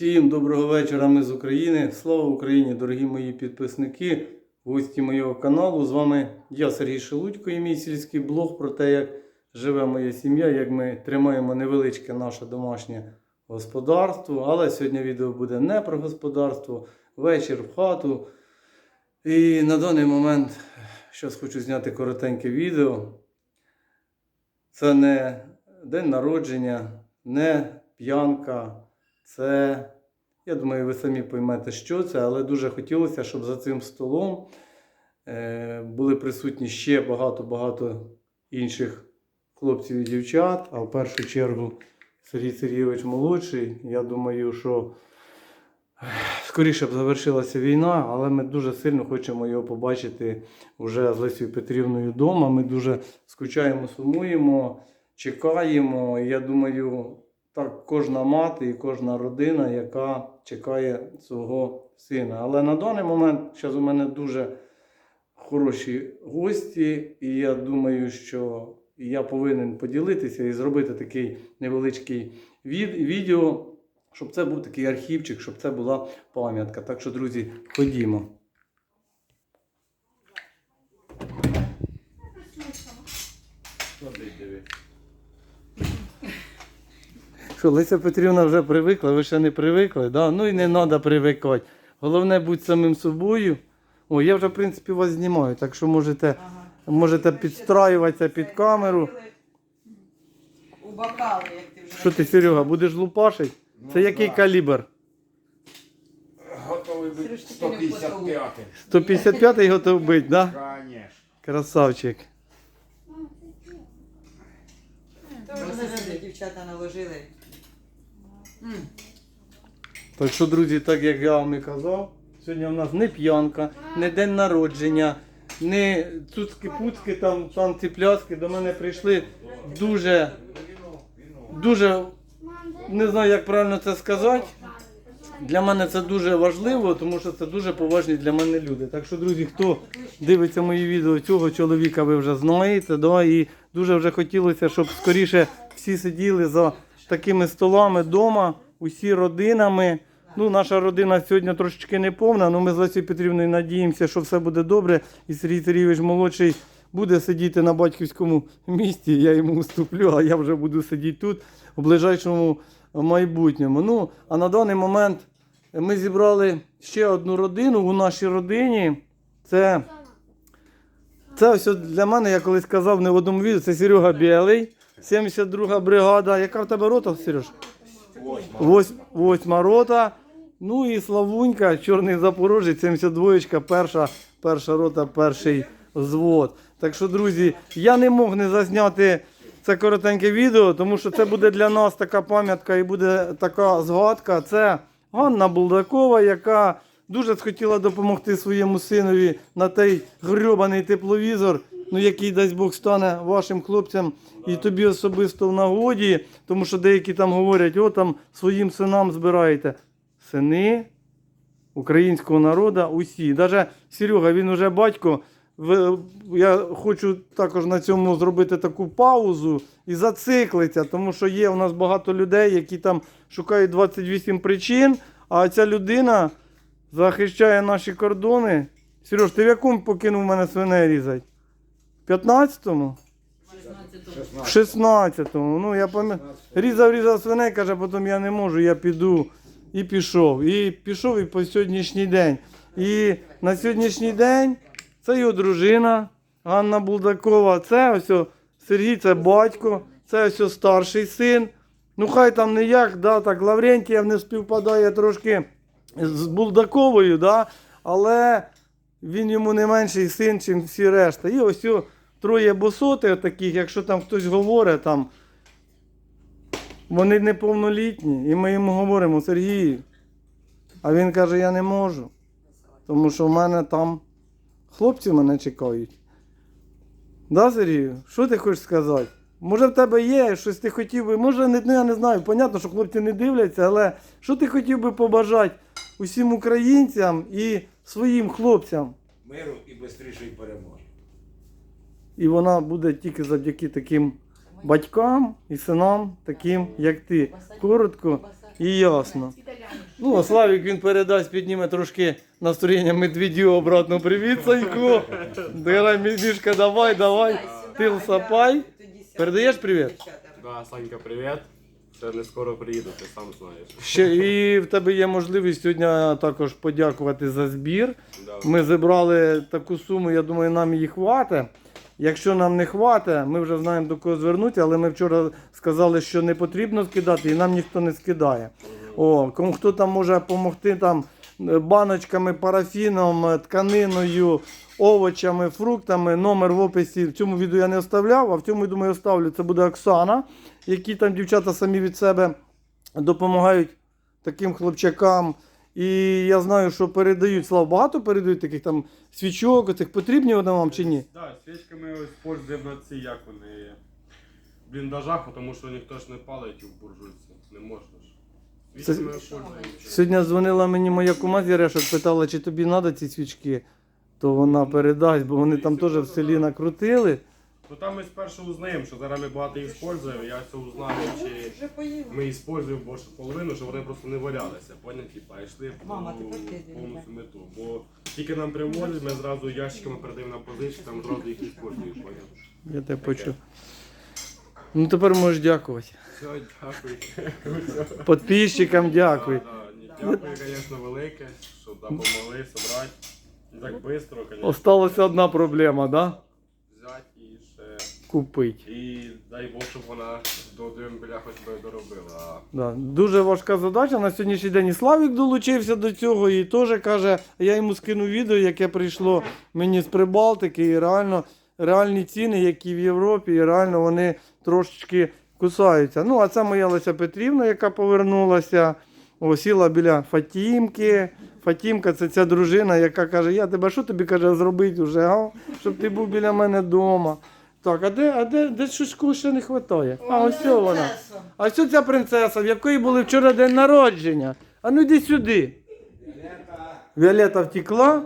Всім доброго вечора, ми з України. Слава Україні, дорогі мої підписники, гості моєго каналу. З вами я, Сергій Шелудько, і мій сільський блог про те, як живе моя сім'я, як ми тримаємо невеличке наше домашнє господарство. Але сьогодні відео буде не про господарство, вечір в хату. І на даний момент зараз хочу зняти коротеньке відео. Це не день народження, не п'янка. Це, я думаю, ви самі поймете, що це, але дуже хотілося, щоб за цим столом е, були присутні ще багато-багато інших хлопців і дівчат, а в першу чергу Сергій Сергійович молодший. Я думаю, що е, скоріше б завершилася війна, але ми дуже сильно хочемо його побачити вже з Лесією Петрівною вдома. Ми дуже скучаємо, сумуємо, чекаємо. Я думаю, так кожна мати і кожна родина, яка чекає свого сина. Але на даний момент зараз у мене дуже хороші гості, і я думаю, що я повинен поділитися і зробити такий невеличкий від, відео, щоб це був такий архівчик, щоб це була пам'ятка. Так що, друзі, ходімо. Що, Леся Петрівна вже привикла, ви ще не привикли, да? ну і не треба привикати. Головне бути самим собою. О, я вже, в принципі, вас знімаю, так що можете, можете підстраюватися під камеру. У бокали, як ти вже Що ти, Серега, будеш лупашить? Це Ну, який да. калібр? Готовий бути Сереж, ти не 155 155-й готов бити, да? Конечно. Красавчик. Дівчата наложили. Так що, друзі, так як я вам і казав, сьогодні в нас не п'янка, не день народження, не цуцки-пуцки, там танці пляски до мене прийшли дуже, дуже, не знаю, як правильно це сказати. Для мене це дуже важливо, тому що це дуже поважні для мене люди. Так що, друзі, хто дивиться мої відео, цього чоловіка ви вже знаєте, да, і дуже вже хотілося, щоб скоріше всі сиділи за такими столами вдома, усі родинами. Ну, наша родина сьогодні трошечки не повна, але ми з Лесією Петрівною надіємося, що все буде добре. І Сергій Сергійович молодший буде сидіти на батьківському місці. Я йому уступлю, а я вже буду сидіти тут у ближайшому майбутньому. Ну, а на даний момент ми зібрали ще одну родину у нашій родині. Це, це от для мене, я колись казав не в одному відео, це Серега Білий, 72 бригада. Яка в тебе рота, Сереж? Вось, восьма рота. Ну і Славунька, Чорний Запорожець, 72 перша, перша рота, перший взвод. Так що, друзі, я не мог не зазняти це коротеньке відео, тому що це буде для нас така пам'ятка і буде така згадка. Це Ганна Булдакова, яка дуже схотіла допомогти своєму синові на той грьобаний тепловізор, ну який дасть Бог стане вашим хлопцям і тобі особисто в нагоді, тому що деякі там говорять, о там своїм синам збираєте. Сини українського народу усі. Даже Серега, він уже батько. Я хочу також на цьому зробити таку паузу і зациклитися, тому що є у нас багато людей, які там шукають 28 причин, а ця людина захищає наші кордони. Сереж, ти в якому покинув мене свиней різати? В 15-му? В 16-му. Ну, я пам'ятаю. Різав, різав свиней, каже, потім я не можу, я піду. І пішов. І пішов і по сьогоднішній день. І на сьогоднішній день це його дружина Ганна Булдакова. Це ось Сергій, це батько, це ось старший син. Ну хай там не як, да, так Лаврентієв не співпадає трошки з Булдаковою, да, але він йому не менший син, ніж всі решта. І ось троє босоти таких, якщо там хтось говорить, там, вони неповнолітні. І ми йому говоримо, Сергій. А він каже, я не можу. Тому що в мене там хлопці мене чекають. Да, Сергію? Що ти хочеш сказати? Може в тебе є щось ти хотів би, може, не, ну, я не знаю, понятно, що хлопці не дивляться, але що ти хотів би побажати усім українцям і своїм хлопцям? Миру і швидшої перемоги. І вона буде тільки завдяки таким батькам і синам, таким як ти. Коротко І ясно. Ну, а Славік він передасть, підніме трошки настроєння медведю обратно. Привіт, Санько. Давай, Мішка, давай, давай. Ти сапай. Передаєш привіт? Да, Санька, привіт. Ще не скоро приїду, ти сам знаєш. Ще і в тебе є можливість сьогодні також подякувати за збір. Ми зібрали таку суму, я думаю, нам її хватить. Якщо нам не хватить, ми вже знаємо до кого звернутися, але ми вчора сказали, що не потрібно скидати, і нам ніхто не скидає. О, кому хто там може допомогти там е, баночками, парафіном, е, тканиною, овочами, фруктами. Номер в описі в цьому відео я не оставляв, а в цьому, думаю, оставлю. Це буде Оксана, які там дівчата самі від себе допомагають таким хлопчакам. І я знаю, що передають, слава багато передають таких там свічок, оцих потрібні вони вам чи ні? Да, свічками ось пользуємо ці, як вони, в бліндажах, тому що ніхто ж не палить у буржуйці, не можна ж. Це- Свічками пользуємося. Сьогодні дзвонила мені моя кума з Ярешок, питала, чи тобі треба ці свічки, то вона передасть, бо вони там теж в селі накрутили. Ну там ми спершу узнаємо, що зараз ми багато їх використовуємо, я це узнаю, чи Вже поїла. ми використовуємо більше половину, щоб вони просто не валялися, поняті, типа, йшли по Мама, ти поки повністю мету. Бо тільки нам привозять, ми зразу ящиками передаємо на позички, там зразу їх використовуємо, поняв. Я тебе почув. Ну тепер можеш дякувати. Все, дякую. Підписчикам дякую. Да, да, ні, Дякую, звісно, велике, що допомогли зібрати. Так швидко, звісно, Осталася одна проблема, да? Купить. І дай Бог, щоб вона до дембеля хоч би доробила. Да. Дуже важка задача. На сьогоднішній день і Славік долучився до цього і теж каже, я йому скину відео, яке прийшло мені з Прибалтики, і реально реальні ціни, які в Європі, і реально вони трошечки кусаються. Ну, а це моя Леся Петрівна, яка повернулася, о, сіла біля Фатімки. Фатімка це ця дружина, яка каже, я тебе що тобі каже зробити вже, а? щоб ти був біля мене вдома. Так, а де, а де, де щось ще не вистачає? А ось цього вона. А ось ця принцеса, в якої були вчора день народження. А ну йди сюди. Віолета втекла.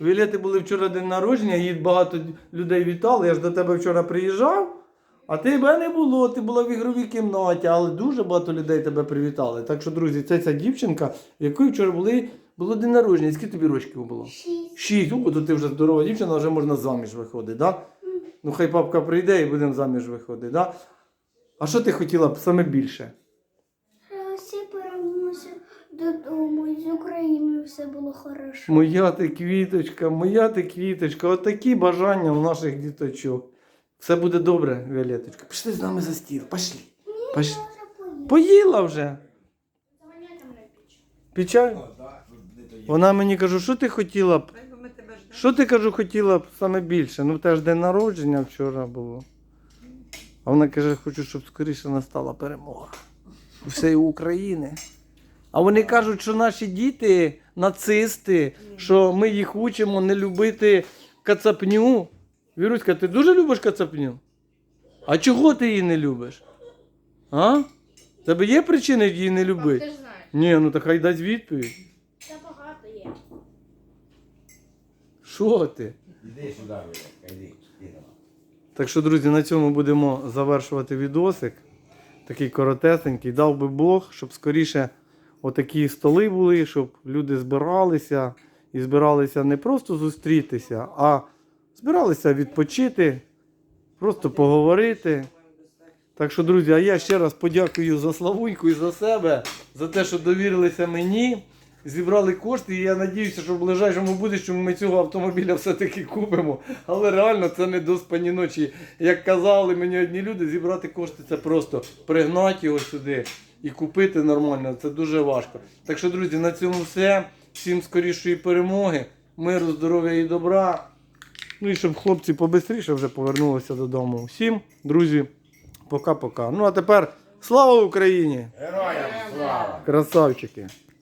Віолети були вчора день народження, її багато людей вітали. Я ж до тебе вчора приїжджав, а тебе не було, ти була в ігровій кімнаті, але дуже багато людей тебе привітали. Так що, друзі, це ця дівчинка, в якої вчора були, було день народження. Скільки тобі років було? Шість. Шість. О, то ти вже здорова дівчина, вже можна заміж виходити, да? Ну хай папка прийде і будемо заміж виходити, да? А що ти хотіла б саме більше? Щоб Всі додому, і з Україною все було хорошо. Моя ти квіточка, моя ти квіточка. Отакі бажання у наших діточок. Все буде добре, Віолеточка. Пішли з нами за стіл. Пішли. Пішли. Поїла вже. Пічай? Вона мені каже, що ти хотіла б? Що ти кажу, хотіла б саме більше? Ну, теж день народження вчора було. А вона каже, хочу, щоб скоріше настала перемога. У всієї України. А вони кажуть, що наші діти нацисти, що ми їх учимо не любити кацапню. Віруська, ти дуже любиш кацапню? А чого ти її не любиш? А? Тебе є причини її не любити? Ні, ну так хай дасть відповідь. це багато є. Що ти? Іди сюди, Віка, іди. іди. Так що, друзі, на цьому будемо завершувати відосик. Такий коротесенький. Дав би Бог, щоб скоріше отакі столи були, щоб люди збиралися. І збиралися не просто зустрітися, а збиралися відпочити, просто поговорити. Так що, друзі, а я ще раз подякую за Славуньку і за себе, за те, що довірилися мені. Зібрали кошти, і я надіюся, що в ближайшому будущому ми цього автомобіля все-таки купимо. Але реально це не до спані ночі. Як казали мені одні люди, зібрати кошти це просто пригнати його сюди і купити нормально. Це дуже важко. Так що, друзі, на цьому все. Всім скорішої перемоги, миру, здоров'я і добра. Ну і щоб хлопці побистріше вже повернулися додому. Всім, друзі, пока-пока. Ну а тепер слава Україні! Героям слава! Красавчики!